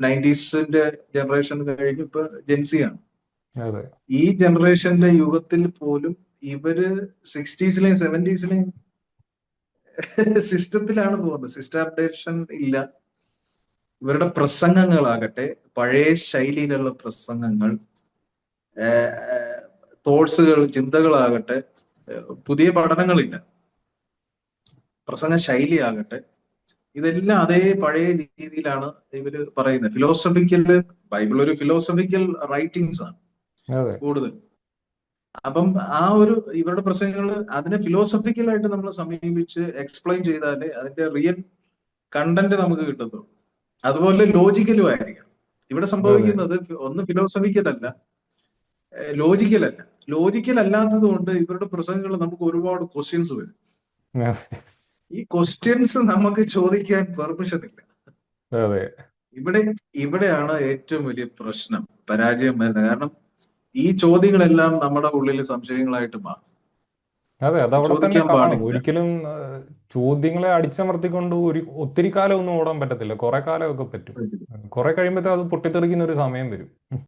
നയന്റീസിന്റെ generation കഴിഞ്ഞ് ഇപ്പൊ ജെൻസിയാണ് ഈ ജനറേഷന്റെ യുഗത്തിൽ പോലും ഇവർ സിക്സ്റ്റീസിലെയും സെവന്റീസിലെയും സിസ്റ്റത്തിലാണ് പോകുന്നത്. സിസ്റ്റം അപ്ഡേഷൻ ഇല്ല. ഇവരുടെ പ്രസംഗങ്ങളാകട്ടെ പഴയ ശൈലിയിലുള്ള പ്രസംഗങ്ങൾ തോട്ട്സുകൾ ചിന്തകളാകട്ടെ പുതിയ പഠനങ്ങളില്ല. പ്രസംഗ ശൈലിയാകട്ടെ ഇതെല്ലാം അതേ പഴയ രീതിയിലാണ് ഇവർ പറയുന്നത്. ഫിലോസഫിക്കൽ ബൈബിൾ ഒരു ഫിലോസഫിക്കൽ റൈറ്റിംഗ്സ് ആണ് കൂടുതൽ. അപ്പം ആ ഒരു ഇവരുടെ പ്രസംഗങ്ങൾ അതിനെ ഫിലോസഫിക്കലായിട്ട് നമ്മൾ സമീപിച്ച് എക്സ്പ്ലെയിൻ ചെയ്താലേ അതിന്റെ റിയൽ കണ്ടന്റ് നമുക്ക് കിട്ടത്തുള്ളൂ അതുപോലെ ലോജിക്കലും ആയിരിക്കണം. ഇവിടെ സംഭവിക്കുന്നത് ഒന്ന് ഫിലോസഫിക്കൽ അല്ല ലോജിക്കൽ അല്ല. ലോജിക്കൽ അല്ലാത്തത് കൊണ്ട് ഇവരുടെ പ്രസംഗങ്ങൾ നമുക്ക് ഒരുപാട് ക്വസ്റ്റ്യൻസ് വരും. ഈ ക്വസ്റ്റ്യൻസ് നമുക്ക് ചോദിക്കാൻ പെർമിഷൻ ഇല്ല. അതെ. ഇവിടെ ഇവിടെയാണ് ഏറ്റവും വലിയ പ്രശ്നം പരാജയം വരുന്നത്. കാരണം ഈ ചോദ്യങ്ങളെല്ലാം നമ്മുടെ ഉള്ളിൽ സംശയങ്ങളായിട്ട് മാറും. അതെ അത് അവിടെ തന്നെ കാണും. ഒരിക്കലും ചോദ്യങ്ങളെ അടിച്ചമർത്തിക്കൊണ്ട് ഒരു ഒത്തിരി കാലം ഒന്നും ഓടാൻ പറ്റത്തില്ല. കുറെ കാലമൊക്കെ പറ്റും. കുറെ കഴിയുമ്പോഴത്തെ അത് പൊട്ടിത്തെറിക്കുന്ന ഒരു സമയം വരും.